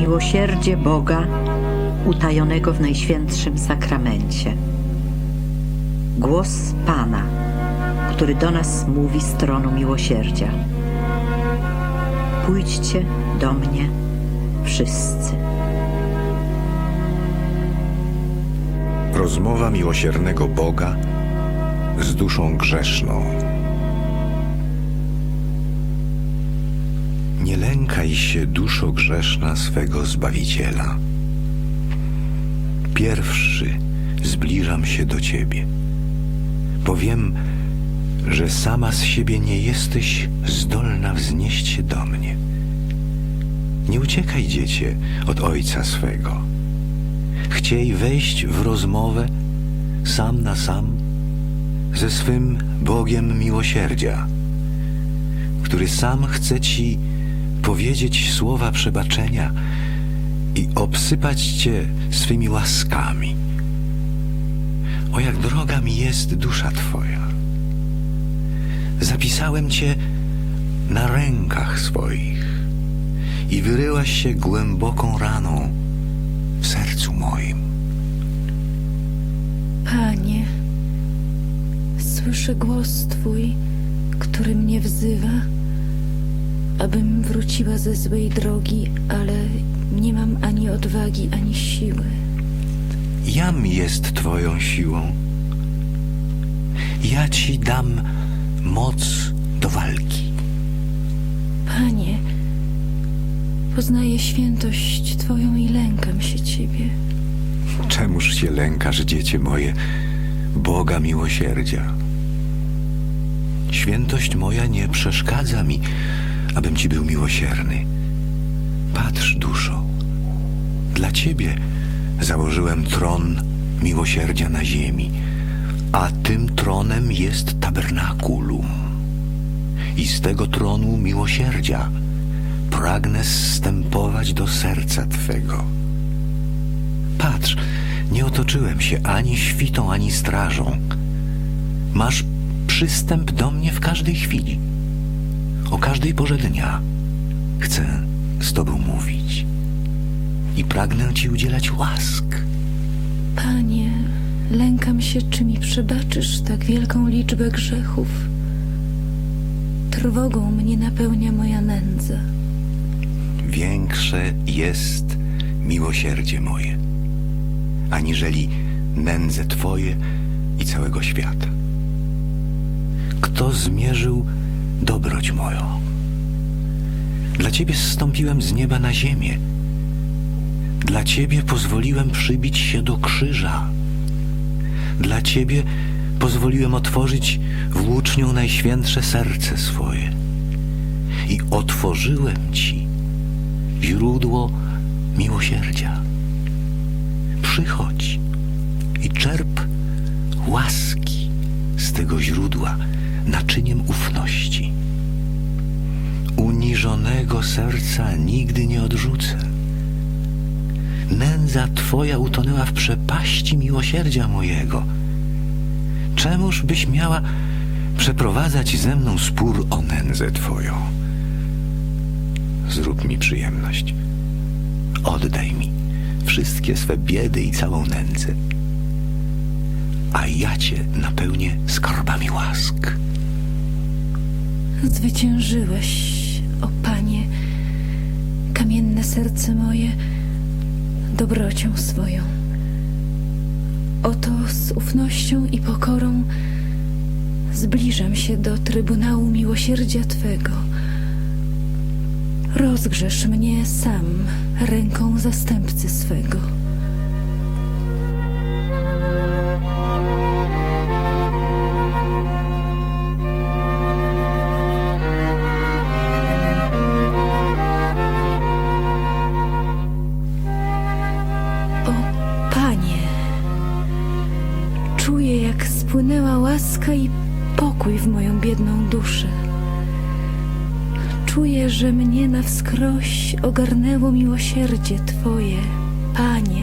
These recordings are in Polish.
miłosierdzie Boga utajonego w Najświętszym Sakramencie. Głos Pana, który do nas mówi z tronu miłosierdzia. Pójdźcie do mnie wszyscy. Rozmowa miłosiernego Boga z duszą grzeszną. Lękaj się, duszo grzeszna, swego Zbawiciela. Pierwszy zbliżam się do Ciebie, bo wiem, że sama z siebie nie jesteś zdolna wznieść się do mnie. Nie uciekaj, dziecię, od Ojca swego. Chciej wejść w rozmowę sam na sam ze swym Bogiem miłosierdzia, który sam chce ci powiedzieć słowa przebaczenia i obsypać cię swymi łaskami. O jak droga mi jest dusza twoja. Zapisałem cię na rękach swoich i wyryłaś się głęboką raną w sercu moim. Panie, słyszę głos Twój, który mnie wzywa, abym wróciła ze złej drogi, ale nie mam ani odwagi, ani siły. Jam jest Twoją siłą. Ja Ci dam moc do walki. Panie, poznaję świętość Twoją i lękam się Ciebie. Czemuż się lękasz, dziecię moje, Boga miłosierdzia? Świętość moja nie przeszkadza mi, abym Ci był miłosierny. Patrz, duszo, dla Ciebie założyłem tron miłosierdzia na ziemi, a tym tronem jest tabernakulum. I z tego tronu miłosierdzia pragnę zstępować do serca Twego. Patrz, nie otoczyłem się ani świtą, ani strażą. Masz przystęp do mnie w każdej chwili. O każdej porze dnia chcę z Tobą mówić i pragnę Ci udzielać łask. Panie, lękam się, czy mi przebaczysz tak wielką liczbę grzechów. Trwogą mnie napełnia moja nędza. Większe jest miłosierdzie moje, aniżeli nędze Twoje i całego świata. Kto zmierzył dobroć moją? Dla Ciebie zstąpiłem z nieba na ziemię. Dla Ciebie pozwoliłem przybić się do krzyża. Dla Ciebie pozwoliłem otworzyć włócznią najświętsze serce swoje. I otworzyłem Ci źródło miłosierdzia. Przychodź i czerp łaski z tego źródła naczyniem ufności. Uniżonego serca nigdy nie odrzucę. Nędza Twoja utonęła w przepaści miłosierdzia mojego. Czemuż byś miała przeprowadzać ze mną spór o nędzę Twoją? Zrób mi przyjemność. Oddaj mi wszystkie swe biedy i całą nędzę. A ja cię napełnię skarbami łask. Zwyciężyłeś, o Panie, kamienne serce moje dobrocią swoją. Oto z ufnością i pokorą zbliżam się do Trybunału Miłosierdzia Twego. Rozgrzesz mnie sam ręką zastępcy swego. Czuję jak spłynęła łaska i pokój w moją biedną duszę. Czuję, że mnie na wskroś ogarnęło miłosierdzie Twoje, Panie.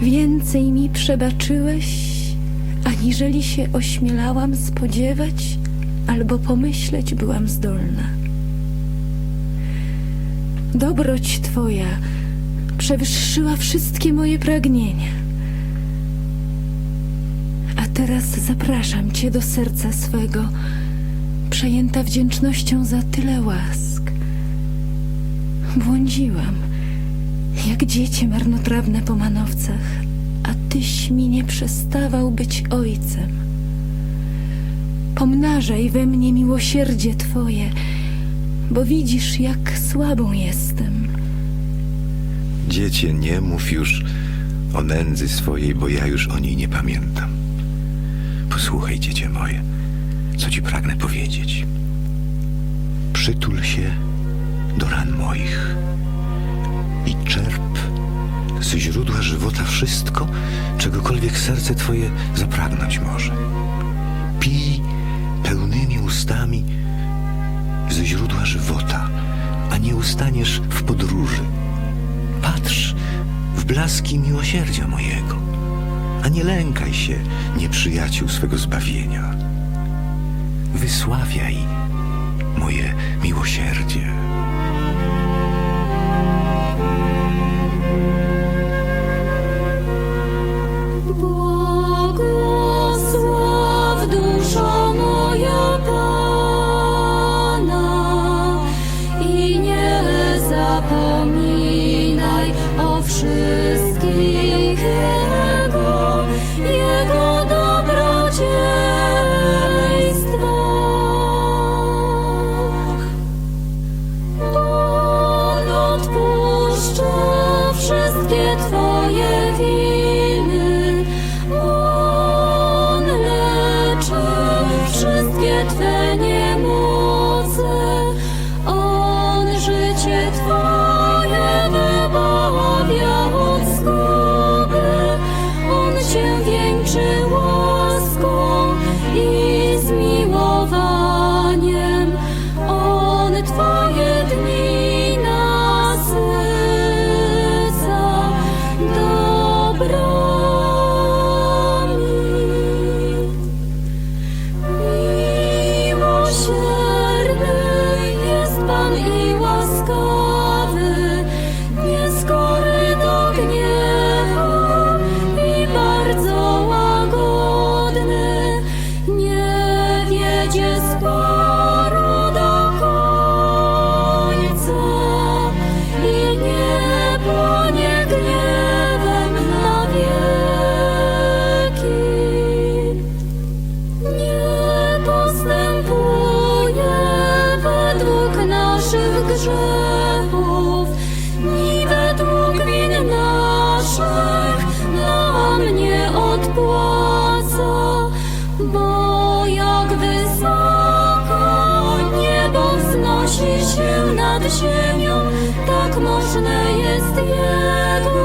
Więcej mi przebaczyłeś, aniżeli się ośmielałam spodziewać albo pomyśleć byłam zdolna. Dobroć Twoja przewyższyła wszystkie moje pragnienia. Teraz zapraszam Cię do serca swego, przejęta wdzięcznością za tyle łask. Błądziłam, jak dziecię marnotrawne po manowcach, a Tyś mi nie przestawał być ojcem. Pomnażaj we mnie miłosierdzie Twoje, bo widzisz, jak słabą jestem. Dziecię, nie mów już o nędzy swojej, bo ja już o niej nie pamiętam. Posłuchaj, dziecię moje, co ci pragnę powiedzieć. Przytul się do ran moich i czerp z źródła żywota wszystko, czegokolwiek serce twoje zapragnąć może. Pij pełnymi ustami ze źródła żywota, a nie ustaniesz w podróży. Patrz w blaski miłosierdzia mojego, a nie lękaj się nieprzyjaciół swego zbawienia. Wysławiaj moje miłosierdzie. Nad ziemią, tak możne jest Jego